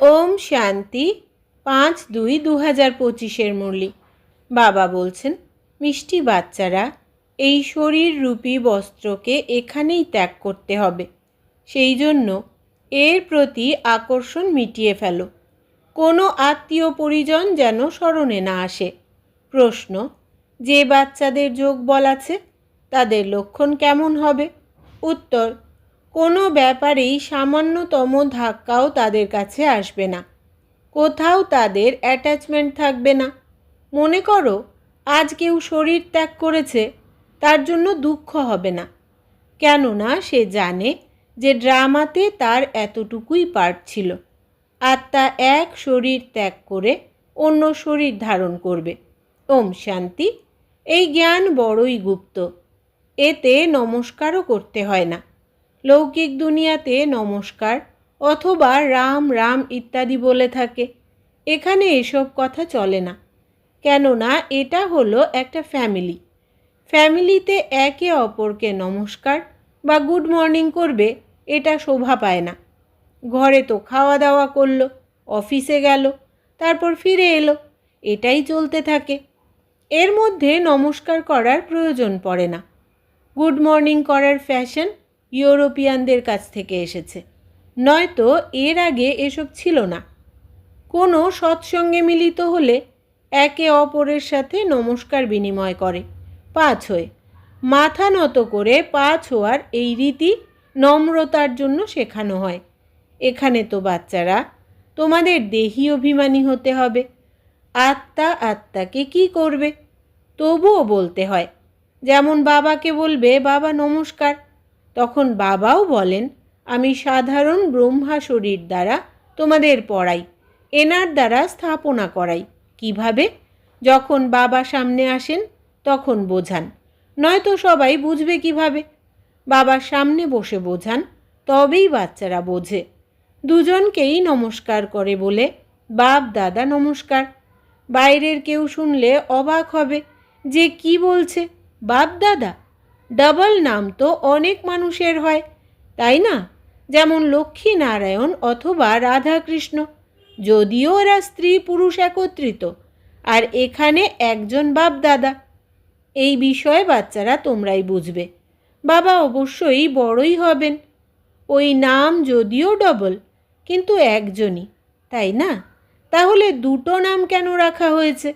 ওম শান্তি পাঁচ দুই দু হাজার পঁচিশের মুরলি। বাবা বলছেন, মিষ্টি বাচ্চারা, এই শরীর রূপী বস্ত্রকে এখানেই ত্যাগ করতে হবে। সেই জন্য এর প্রতি আকর্ষণ মিটিয়ে ফেলো। কোনো আত্মীয় পরিজন যেন স্মরণে না আসে। প্রশ্ন, যে বাচ্চাদের যোগ বল আছে, তাদের লক্ষণ কেমন হবে? উত্তর কোনো ব্যাপারেই সামান্যতম ধাক্কাও তাদের কাছে আসবে না। কোথাও তাদের অ্যাটাচমেন্ট থাকবে না। মনে করো, আজ কেউ শরীর ত্যাগ করেছে, তার জন্য দুঃখ হবে না। কেননা সে জানে যে ড্রামাতে তার এতটুকুই পার্ট ছিল। আত্মা এক শরীর ত্যাগ করে অন্য শরীর ধারণ করবে। ওম শান্তি। এই জ্ঞান বড়ই গুপ্ত। এতে নমস্কারও করতে হয় না। লৌকিক দুনিয়াতে নমস্কার অথবা রাম রাম ইত্যাদি বলে থাকে। এখানে এসব কথা চলে না। কেননা এটা হলো একটা ফ্যামিলি। ফ্যামিলিতে একে অপরকে নমস্কার বা গুড মর্নিং করবে, এটা শোভা পায় না। ঘরে তো খাওয়া দাওয়া করল, অফিসে গেল, তারপর ফিরে এলো, এটাই চলতে থাকে। এর মধ্যে নমস্কার করার প্রয়োজন পড়ে না। গুড মর্নিং করার ফ্যাশন ইউরোপিয়ানদের কাছ থেকে এসেছে। নয়তো এর আগে এসব ছিল না। কোনো সৎসঙ্গে মিলিত হলে একে অপরের সাথে নমস্কার বিনিময় করে। পাঁচ হয়ে, মাথা নত করে পাঁচ হওয়ার এই রীতি নম্রতার জন্য শেখানো হয়। এখানে তো বাচ্চারা, তোমাদের দেহি অভিমানী হতে হবে। আত্মা আত্মাকে কি করবে? তবুও বলতে হয়, যেমন বাবাকে বলবে, বাবা নমস্কার। তখন বাবাও বলেন, আমি সাধারণ ব্রহ্মা শরীর দ্বারা তোমাদের পড়াই, এনার দ্বারা স্থাপনা করাই। কীভাবে? যখন বাবা সামনে আসেন, তখন বোঝান। নয়তো সবাই বুঝবে কীভাবে? বাবার সামনে বসে বোঝান, তবেই বাচ্চারা বোঝে। দুজনকেই নমস্কার করে বলে, বাপ, দাদা, নমস্কার। বাইরের কেউ শুনলে অবাক হবে, যে কি বলছে? বাপ, দাদা? ডাবল নাম তো অনেক মানুষের হয়, তাই না? যেমন লক্ষ্মী নারায়ণ অথবা রাধাকৃষ্ণ, যদিও ওরা স্ত্রী পুরুষ একত্রিত, আর এখানে একজন বাপ দাদা এই বিষয়ে বাচ্চারা তোমরাই বুঝবে। বাবা অবশ্যই বড়ই হবেন। ওই নাম যদিও ডবল, কিন্তু একজনই, তাই না? তাহলে দুটো নাম কেন রাখা হয়েছে?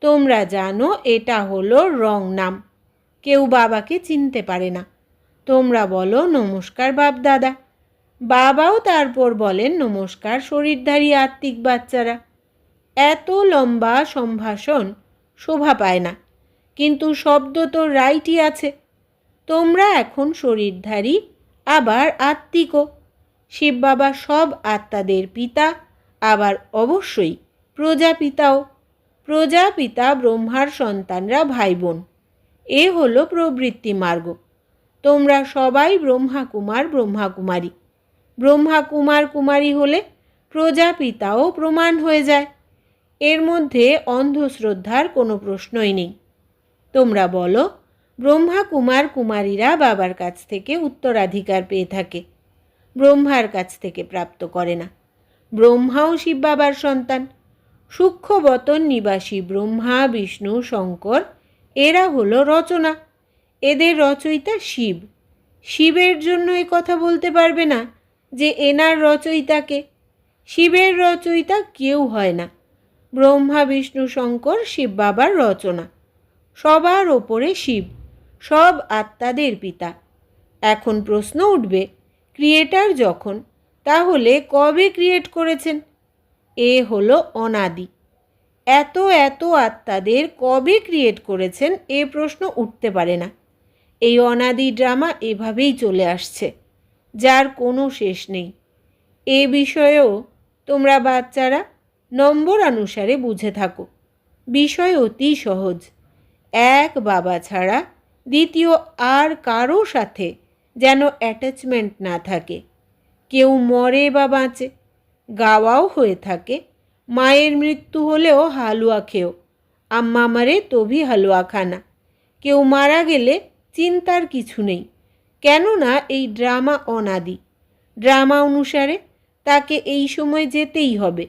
তোমরা জানো এটা হলো রং নাম। কেউ বাবাকে চিনতে পারে না। তোমরা বলো, নমস্কার বাপ দাদা বাবাও তারপর বলেন, নমস্কার শরীরধারী আত্মিক বাচ্চারা। এত লম্বা সম্ভাষণ শোভা পায় না। কিন্তু শব্দ তো রাইটই আছে। তোমরা এখন শরীরধারী, আবার আত্মিকও। শিব বাবা সব আত্মাদের পিতা, আবার অবশ্যই প্রজাপিতাও। প্রজাপিতা ব্রহ্মার সন্তানরা ভাই বোন এ হলো প্রবৃত্তি মার্গ। তোমরা সবাই ব্রহ্মা কুমার, ব্রহ্মা কুমারী। হলে প্রজাপিতাও প্রমাণ হয়ে যায়। এর মধ্যে অন্ধশ্রদ্ধার কোনো প্রশ্নই নেই। তোমরা বলো, ব্রহ্মা কুমার কুমারীরা বাবার কাছ থেকে উত্তরাধিকার পেয়ে থাকে। ব্রহ্মার কাছ থেকে প্রাপ্ত করে না। ব্রহ্মাও শিব বাবার সন্তান। সূক্ষ্মবতন নিবাসী ব্রহ্মা, বিষ্ণু, শঙ্কর এরা হলো রচনা। এদের রচয়িতা শিব। শিবের জন্য এ কথা বলতে পারবে না যে এনার রচয়িতাকে শিবের রচয়িতা কেউ হয় না। ব্রহ্মা, বিষ্ণু, শঙ্কর, শিব বাবার রচনা। সবার ওপরে শিব, সব আত্মাদের পিতা। এখন প্রশ্ন উঠবে, ক্রিয়েটার যখন, তাহলে কবে ক্রিয়েট করেছেন? এ হলো অনাদি। এত এত আত্মাদের কবে ক্রিয়েট করেছেন এ প্রশ্ন উঠতে পারে না। এই অনাদি ড্রামা এভাবেই চলে আসছে, যার কোনো শেষ নেই। এ বিষয়েও তোমরা বাচ্চারা নম্বর অনুসারে বুঝে থাকো। বিষয় অতি সহজ। এক বাবা ছাড়া দ্বিতীয় আর কারও সাথে যেন অ্যাটাচমেন্ট না থাকে। কেউ মরে বা বাঁচে, গাওয়াও হয়ে থাকে মায়ের মৃত্যু হলেও হালুয়া খেও। আম্মা মারে তবি হালুয়া খানা কেউ মারা গেলে চিন্তার কিছু নেই। কেননা এই ড্রামা অনাদি। ড্রামা অনুসারে তাকে এই সময় যেতেই হবে।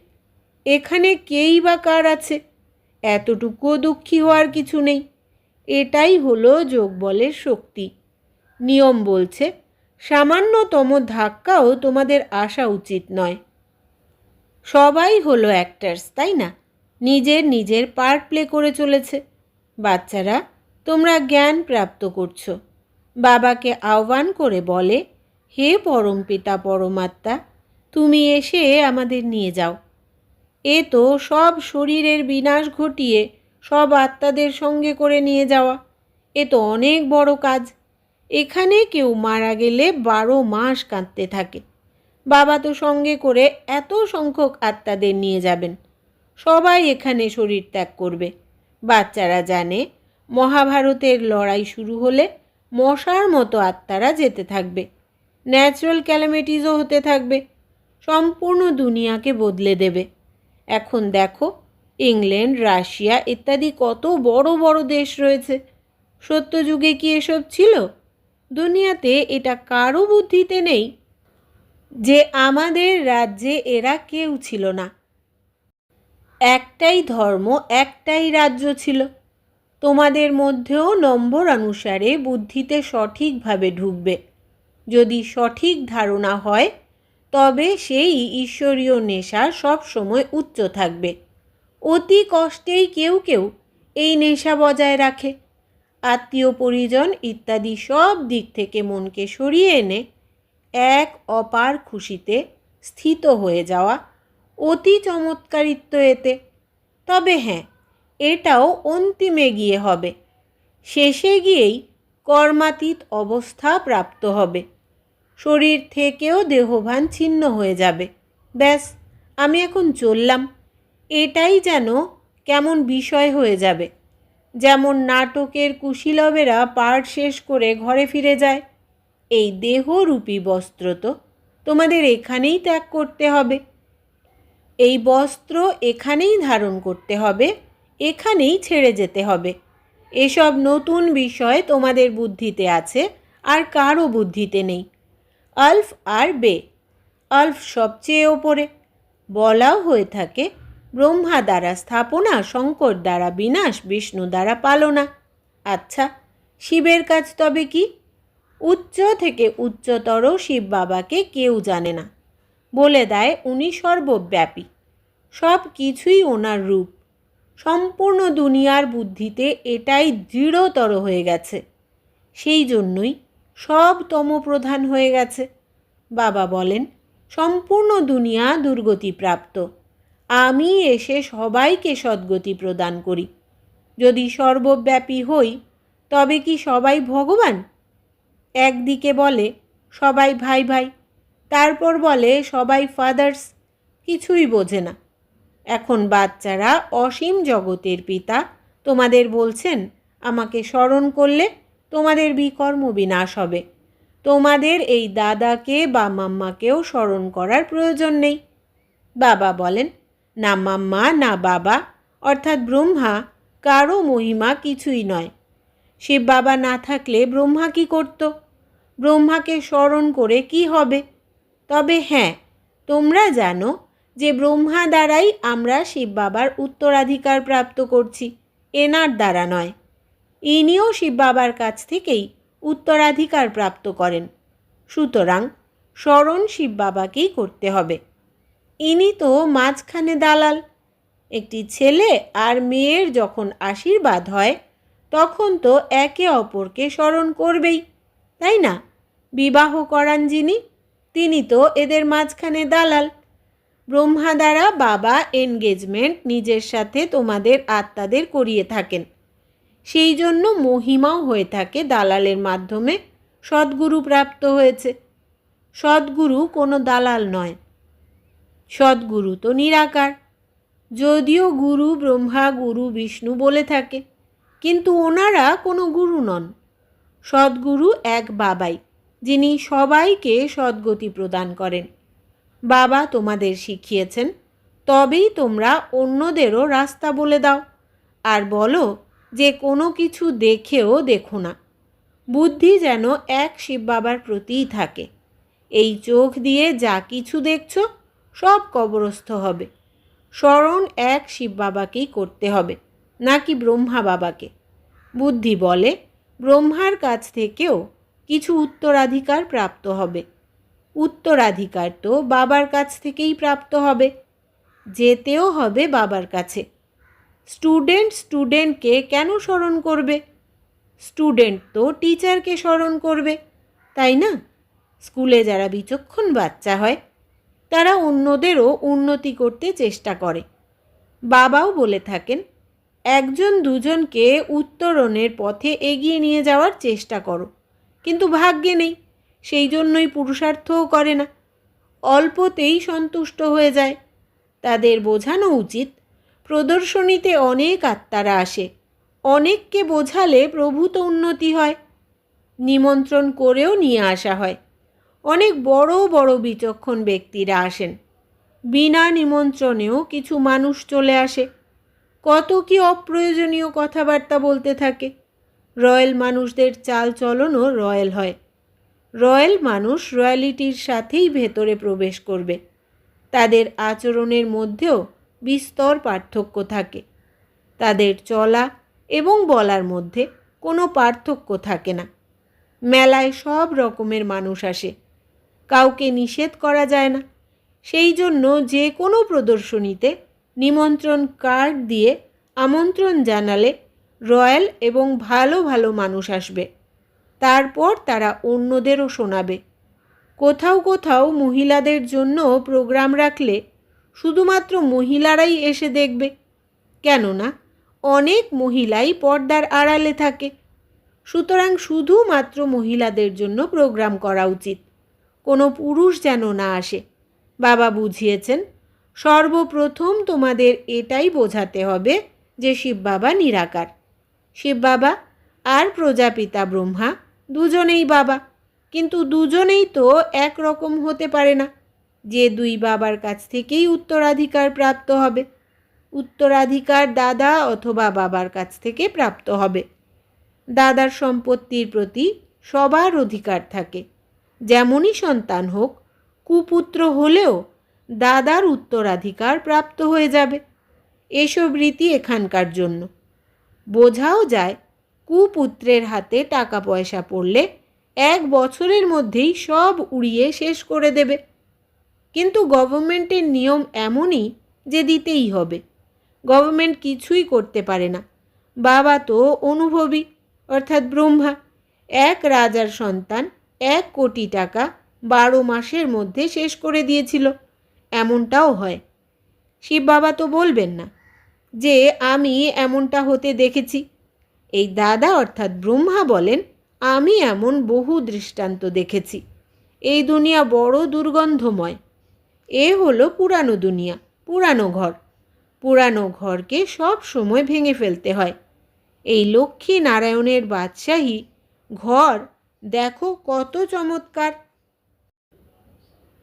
এখানে কেই বা কার আছে? এতটুকুও দুঃখী হওয়ার কিছু নেই। এটাই হলো যোগবলের শক্তি। নিয়ম বলছে, সামান্যতম ধাক্কাও তোমাদের আসা উচিত নয়। সবাই হলো অ্যাক্টার্স তাই না? নিজের নিজের পার্ট প্লে করে চলেছে। বাচ্চারা, তোমরা জ্ঞান প্রাপ্ত করছ। বাবাকে আহ্বান করে বলে, হে পরমপিতা পরমাত্মা, তুমি এসে আমাদের নিয়ে যাও। এ তো সব শরীরের বিনাশ ঘটিয়ে সব আত্মাদের সঙ্গে করে নিয়ে যাওয়া। এ তো অনেক বড় কাজ। এখানে কেউ মারা গেলে বারো মাস কাঁদতে থাকে। বাবা তো সঙ্গে করে এত সংখ্যক আত্মাদের নিয়ে যাবেন। সবাই এখানে শরীর ত্যাগ করবে। বাচ্চারা জানে, মহাভারতের লড়াই শুরু হলে মশার মতো আত্মারা যেতে থাকবে। ন্যাচারাল ক্যালামিটিসও হতে থাকবে। সম্পূর্ণ দুনিয়াকে বদলে দেবে। এখন দেখো, ইংল্যান্ড, রাশিয়া ইত্যাদি কত বড় বড় দেশ রয়েছে। সত্যযুগে কি এসব ছিল? দুনিয়াতে এটা কারও বুদ্ধিতে নেই। যে আমাদের রাজ্যে এরা কেউ ছিল না। একটাই ধর্ম, একটাই রাজ্য ছিল। তোমাদের মধ্যেও নম্বর অনুসারে বুদ্ধিতে সঠিকভাবে ঢুকবে। যদি সঠিক ধারণা হয়, তবে সেই ঈশ্বরীয় নেশা সব সময় উচ্চ থাকবে। অতি কষ্টেই কেউ কেউ এই নেশা বজায় রাখে। আত্মীয় পরিজন ইত্যাদি সব দিক থেকে মনকে সরিয়ে এনে এক অপার খুশিতে স্থিত হয়ে যাওয়া অতি চমৎকারিত্ব এতে। তবে হ্যাঁ এটাও অন্তিমে গিয়ে হবে। শেষে গিয়েই কর্মাতীত অবস্থা প্রাপ্ত হবে। শরীর থেকেও দেহভান ছিন্ন হয়ে যাবে। ব্যাস, আমি এখন চললাম। এটাই যেন কেমন বিষয় হয়ে যাবে। যেমন নাটকের কুশীলবেরা পাঠ শেষ করে ঘরে ফিরে যায় এই দেহরূপী বস্ত্র তো তোমাদের এখানেই ত্যাগ করতে হবে। এই বস্ত্র এখানেই ধারণ করতে হবে, এখানেই ছেড়ে যেতে হবে। এসব নতুন বিষয় তোমাদের বুদ্ধিতে আছে, আর কারও বুদ্ধিতে নেই। আলফ আর বে। আলফ সবচেয়ে ওপরে। বলাও হয়ে থাকে, ব্রহ্মা দ্বারা স্থাপনা, শঙ্কর দ্বারা বিনাশ, বিষ্ণু দ্বারা পালনা। আচ্ছা শিবের কাজ তবে কি? উচ্চ থেকে উচ্চতর শিব বাবাকে কেউ জানে না। বলে দেয় উনি সর্বব্যাপী। সব কিছুই ওনার রূপ। সম্পূর্ণ দুনিয়ার বুদ্ধিতে এটাই দৃঢ়তর হয়ে গেছে। সেই জন্যই সব তমপ্রধান হয়ে গেছে। বাবা বলেন, সম্পূর্ণ দুনিয়া দুর্গতিপ্রাপ্ত। আমি এসে সবাইকে সদ্গতি প্রদান করি। যদি সর্বব্যাপী হই, তবে কি সবাই ভগবান? একদিকে বলে, সবাই ভাই ভাই। তারপর বলে, সবাই ফাদার্স কিছুই বোঝে না। এখন বাচ্চারা অসীম জগতের পিতা, তোমাদের বলছেন, আমাকে স্মরণ করলে তোমাদের বিকর্ম বিনাশ হবে। তোমাদের এই দাদাকে বা মাম্মাকেও স্মরণ করার প্রয়োজন নেই। বাবা বলেন, না মাম্মা, না বাবা, অর্থাৎ ব্রহ্মা, কারও মহিমা কিছুই নয়। শিব বাবা না থাকলে ব্রহ্মা কি করত? ব্রহ্মাকে স্মরণ করে কি হবে? তবে হ্যাঁ তোমরা জানো যে ব্রহ্মা দ্বারাই আমরা শিব বাবার উত্তরাধিকার প্রাপ্ত করছি, এনার দ্বারা নয়। ইনিও শিব বাবার কাছ থেকেই উত্তরাধিকার প্রাপ্ত করেন। সুতরাং স্মরণ শিব বাবাকেই করতে হবে। ইনি তো মাঝখানে দালাল। একটি ছেলে আর মেয়ের যখন আশীর্বাদ হয় তখন তো একে অপরকে স্মরণ করবেই, তাই না? বিবাহ করান যিনি, তিনি তো এদের মাঝখানে দালাল। ব্রহ্মা দ্বারা বাবা এনগেজমেন্ট নিজের সাথে তোমাদের আত্মাদের করিয়ে থাকেন। সেই জন্য মহিমাও হয়ে থাকে দালালের মাধ্যমে সদ্গুরু প্রাপ্ত হয়েছে। সদ্গুরু কোনো দালাল নয়। সদ্গুরু তো নিরাকার। যদিও গুরু ব্রহ্মা গুরু বিষ্ণু বলে থাকে। কিন্তু ওনারা কোনো গুরু নন। সদ্গুরু এক বাবাই, যিনি সবাইকে সদ্গতি প্রদান করেন। বাবা তোমাদের শিখিয়েছেন, তবেই তোমরা অন্যদেরও রাস্তা বলে দাও। আর বলো, যে কোনো কিছু দেখেও দেখো না। বুদ্ধি যেন এক শিব বাবার প্রতিই থাকে। এই চোখ দিয়ে যা কিছু দেখছ, সব কবরস্থ হবে। স্মরণ এক শিব বাবাকেই করতে হবে। নাকি ব্রহ্মা বাবাকে? বুদ্ধি বলে, ব্রহ্মার কাছ থেকেও কিছু উত্তরাধিকার প্রাপ্ত হবে। উত্তরাধিকার তো বাবার কাছ থেকেই প্রাপ্ত হবে, যেতেও হবে বাবার কাছে। স্টুডেন্ট স্টুডেন্টকে কেন স্মরণ করবে? স্টুডেন্ট তো টিচারকে স্মরণ করবে, তাই না? স্কুলে যারা বিচক্ষণ বাচ্চা হয়, তারা অন্যদেরও উন্নতি করতে চেষ্টা করে। বাবাও বলে থাকেন একজন দুজনকে উত্তরণের পথে এগিয়ে নিয়ে যাওয়ার চেষ্টা করো। কিন্তু ভাগ্যে নেই, সেই জন্যই পুরুষার্থও করে না। অল্পতেই সন্তুষ্ট হয়ে যায়। তাদের বোঝানো উচিত, প্রদর্শনীতে অনেক আত্মারা আসে। অনেককে বোঝালে প্রভূত উন্নতি হয়। নিমন্ত্রণ করেও নিয়ে আসা হয়। অনেক বড় বড় বিচক্ষণ ব্যক্তিরা আসেন। বিনা নিমন্ত্রণেও কিছু মানুষ চলে আসে। কত কি অপ্রয়োজনীয় কথাবার্তা বলতে থাকে। রয়্যাল মানুষদের চাল চলনও রয়্যাল হয়। রয়্যাল মানুষ রয়্যালিটির সাথেই ভেতরে প্রবেশ করবে। তাদের আচরণের মধ্যেও বিস্তর পার্থক্য থাকে। তাদের চলা এবং বলার মধ্যে কোনো পার্থক্য থাকে না। মেলায় সব রকমের মানুষ আসে। কাউকে নিষেধ করা যায় না। সেই জন্য যে কোনো প্রদর্শনীতে নিমন্ত্রণ কার্ড দিয়ে আমন্ত্রণ জানালে রয়্যাল এবং ভালো ভালো মানুষ আসবে। তারপর তারা অন্যদেরও শোনাবে। কোথাও কোথাও মহিলাদের জন্য প্রোগ্রাম রাখলে শুধুমাত্র মহিলারাই এসে দেখবে। কেননা অনেক মহিলাই পর্দার আড়ালে থাকে। সুতরাং শুধুমাত্র মহিলাদের জন্য প্রোগ্রাম করা উচিত। কোনো পুরুষ যেন না আসে। বাবা বুঝিয়েছেন সর্বপ্রথম তোমাদের এটাই বোঝাতে হবে যে শিব বাবা নিরাকার। শিব বাবা আর প্রজাপিতা ব্রহ্মা দুজনেই বাবা। কিন্তু দুজনেই তো একরকম হতে পারে না। যে দুই বাবার কাছ থেকেই উত্তরাধিকার প্রাপ্ত হবে। উত্তরাধিকার দাদা অথবা বাবার কাছ থেকে প্রাপ্ত হবে। দাদার সম্পত্তির প্রতি সবার অধিকার থাকে। যেমনই সন্তান হোক, কুপুত্র হলেও দাদার উত্তরাধিকার প্রাপ্ত হয়ে যাবে। এসব রীতি এখানকার জন্য। বোঝাও যায়, কুপুত্রের হাতে টাকা পয়সা পড়লে এক বছরের মধ্যেই সব উড়িয়ে শেষ করে দেবে। কিন্তু গভর্নমেন্টের নিয়ম এমনই যে দিতেই হবে। গভর্নমেন্ট কিছুই করতে পারে না। বাবা তো অনুভবী, অর্থাৎ ব্রহ্মা। এক রাজার সন্তান এক কোটি টাকা বারো মাসের মধ্যে শেষ করে দিয়েছিল। এমনটাও হয়। শিব বাবা তো বলবেন না যে, আমি এমনটা হতে দেখেছি। এই দাদা অর্থাৎ ব্রহ্মা বলেন, আমি এমন বহু দৃষ্টান্ত দেখেছি। এই দুনিয়া বড় দুর্গন্ধময়। এ হলো পুরানো দুনিয়া, পুরানো ঘর। পুরানো ঘরকে সব সময় ভেঙে ফেলতে হয়। এই লক্ষ্মী নারায়ণের বাদশাহী ঘর, দেখো কত চমৎকার।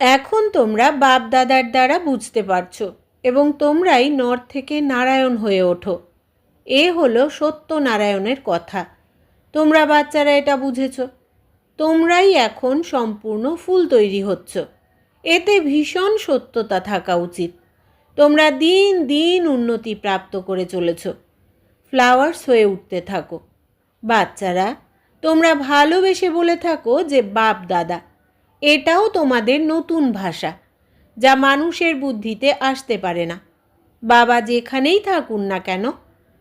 এখন তোমরা বাপ দাদার দ্বারা বুঝতে পারছ এবং তোমরাই নর থেকে নারায়ণ হয়ে ওঠো। এ হলো সত্য নারায়ণের কথা। তোমরা বাচ্চারা এটা বুঝেছ। তোমরাই এখন সম্পূর্ণ ফুল তৈরি হচ্ছ। এতে ভীষণ সত্যতা থাকা উচিত। তোমরা দিন দিন উন্নতি প্রাপ্ত করে চলেছ। ফ্লাওয়ার্স হয়ে উঠতে থাকো। বাচ্চারা, তোমরা ভালোবেসে বলে থাকো যে বাপ দাদা এটাও তোমাদের নতুন ভাষা, যা মানুষের বুদ্ধিতে আসতে পারে না। বাবা যেখানেই থাকুন না কেন,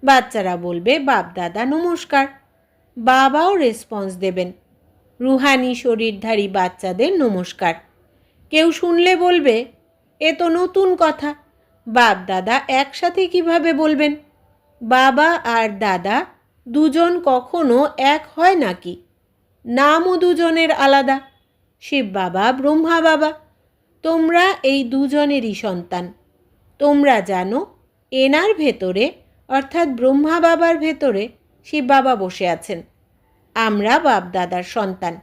বাচ্চারা বলবে বাপ দাদা নমস্কার। বাবাও রেসপন্স দেবেন, রুহানি শরীরধারী বাচ্চাদের নমস্কার। কেউ শুনলে বলবে, এ তো নতুন কথা বাপ দাদা একসাথে কীভাবে বলবেন? বাবা আর দাদা দুজন কখনো এক হয় নাকি? নামও দুজনের আলাদা। শিব বাবা, ব্রহ্মা বাবা। তোমরা এই দুজনেরই সন্তান। তোমরা জানো, এনার ভেতরে, অর্থাৎ ব্রহ্মা বাবার ভেতরে, শিব বাবা বসে আছেন। আমরা বাপ দাদার সন্তান।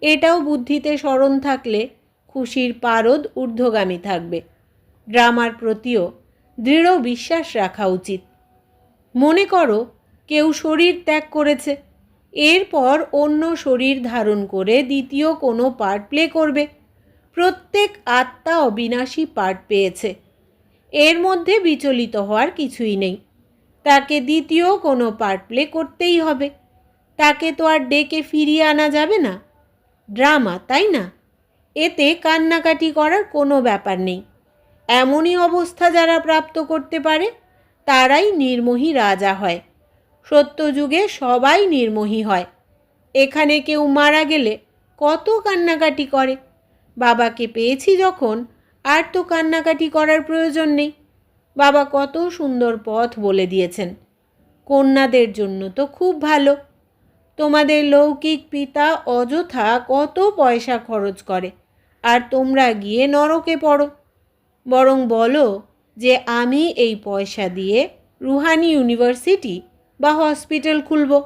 এটাও বুদ্ধিতে স্মরণ থাকলে খুশির পারদ ঊর্ধ্বগামী থাকবে। ড্রামার প্রতিও দৃঢ় বিশ্বাস রাখা উচিত। মনে করো, কেউ শরীর ত্যাগ করেছে। এরপর অন্য শরীর ধারণ করে দ্বিতীয় কোনো পার্ট প্লে করবে। প্রত্যেক আত্মা অবিনাশী পার্ট পেয়েছে। এর মধ্যে বিচলিত হওয়ার কিছুই নেই। তাকে দ্বিতীয় কোনো পার্ট প্লে করতেই হবে। তাকে তো আর ডেকে ফিরিয়ে আনা যাবে না। ড্রামা, তাই না? এতে কান্নাকাটি করার কোনো ব্যাপার নেই। এমনই অবস্থা যারা প্রাপ্ত করতে পারে, তারাই নির্মোহী রাজা হয়। সত্যযুগে সবাই নির্মোহী হয়। এখানে কেউ মারা গেলে কত কান্নাকাটি করে। বাবাকে পেয়েছি যখন, আর তো কান্নাকাটি করার প্রয়োজন নেই। বাবা কত সুন্দর পথ বলে দিয়েছেন। কন্যাদের জন্য তো খুব ভালো। তোমাদের লৌকিক পিতা অযথা কত পয়সা খরচ করে, আর তোমরা গিয়ে নরকে পড়ো। বরং বলো যে আমি এই পয়সা দিয়ে রুহানি ইউনিভার্সিটি বা হসপিটাল খুলব।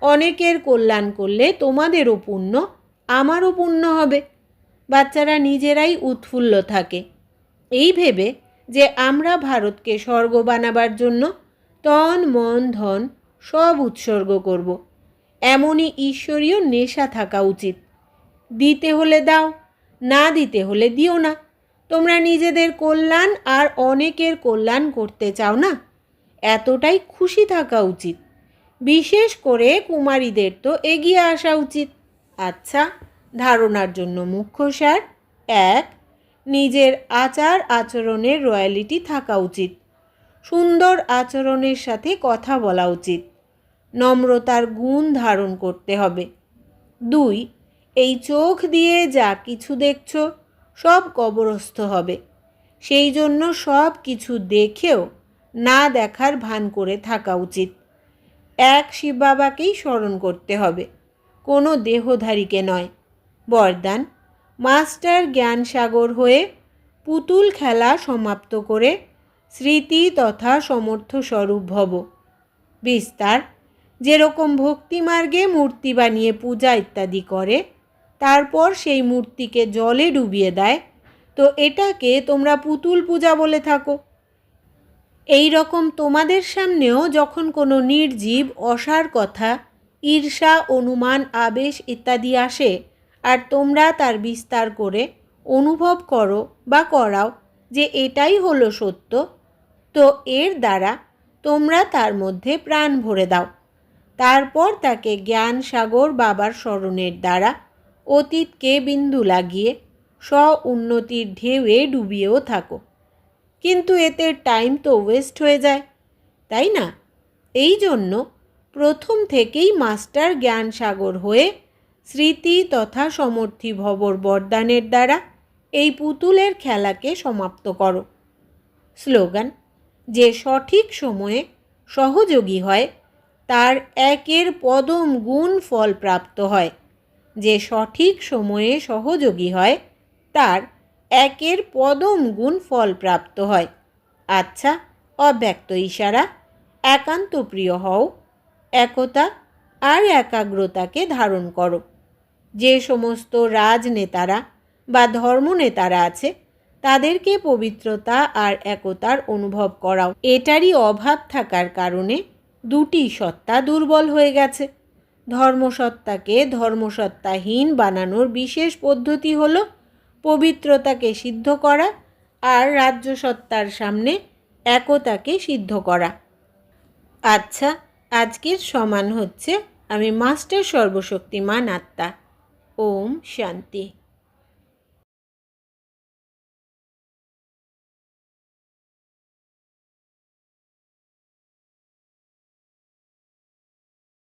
অনেকের কল্যাণ করলে তোমাদেরও পুণ্য, আমারও পুণ্য হবে। বাচ্চারা নিজেরাই উৎফুল্ল থাকে। এই ভেবে যে আমরা ভারতকে স্বর্গ বানাবার জন্য তন, মন, ধন সব উৎসর্গ করব। এমনই ঈশ্বরীয় নেশা থাকা উচিত। দিতে হলে দাও, না দিতে হলে দিও না। তোমরা নিজেদের কল্যাণ আর অনেকের কল্যাণ করতে চাও না? এতটাই খুশি থাকা উচিত। বিশেষ করে কুমারীদের তো এগিয়ে আসা উচিত। আচ্ছা ধারণার জন্য মুখ্য সার এক, নিজের আচার আচরণের রয়্যালিটি থাকা উচিত। সুন্দর আচরণের সাথে কথা বলা উচিত। নম্রতার গুণ ধারণ করতে হবে। দুই, এই চোখ দিয়ে যা কিছু দেখছ সব কবরস্থ হবে। সেই জন্য সব কিছু দেখেও না দেখার ভান করে থাকা উচিত। এক শিব বাবাকেই স্মরণ করতে হবে, কোনো দেহধারীকে নয়। বরদান, মাস্টার জ্ঞান সাগর হয়ে পুতুল খেলা সমাপ্ত করে স্মৃতি তথা সমর্থ স্বরূপ ভব। বিস্তার, যেরকম ভক্তিমার্গে মূর্তি বানিয়ে পূজা ইত্যাদি করে, তারপর সেই মূর্তিকে জলে ডুবিয়ে দেয়, তো এটাকে তোমরা পুতুল পূজা বলে থাকো। এই রকম তোমাদের সামনেও যখন কোনো নির্জীব, অসার কথা, ঈর্ষা, অনুমান, আবেশ ইত্যাদি আসে, আর তোমরা তার বিস্তার করে অনুভব করো বা করাও যে এটাই হলো সত্য, তো এর দ্বারা তোমরা তার মধ্যে প্রাণ ভরে দাও। তারপর তাকে জ্ঞান সাগর বাবার স্মরণের দ্বারা অতীতকে বিন্দু লাগিয়ে স্ব উন্নতির ঢেউয়ে ডুবিয়েও থাকো। কিন্তু এতে টাইম তো ওয়েস্ট হয়ে যায়, তাই না? এই জন্য প্রথম থেকেই মাস্টার জ্ঞান সাগর হয়ে স্মৃতি তথা সমর্থী ভবর বরদানের দ্বারা এই পুতুলের খেলাকে সমাপ্ত করো। স্লোগান, যে সঠিক সময়ে সহযোগী হয়, তার একের পদম গুণ ফল প্রাপ্ত হয়। যে সঠিক সময়ে সহযোগী হয়, তার একের পদম গুণ ফল প্রাপ্ত হয়। আচ্ছা অব্যক্ত ইশারা, একান্ত প্রিয় হও, একতা আর একাগ্রতাকে ধারণ করো। যে সমস্ত রাজনেতারা বা ধর্মনেতারা আছে, তাদেরকে পবিত্রতা আর একতার অনুভব করাও। এটারই অভাব থাকার কারণে দুটি সত্তা দুর্বল হয়ে গেছে। ধর্মসত্তাকে ধর্মসত্তাহীন বানানোর বিশেষ পদ্ধতি হল পবিত্রতাকে সিদ্ধ করা আর রাজ্যসত্তার সামনে একতাকে সিদ্ধ করা। আচ্ছা আজকের সমান হচ্ছে আমি মাস্টার সর্বশক্তিমান আত্মা। ওম শান্তি।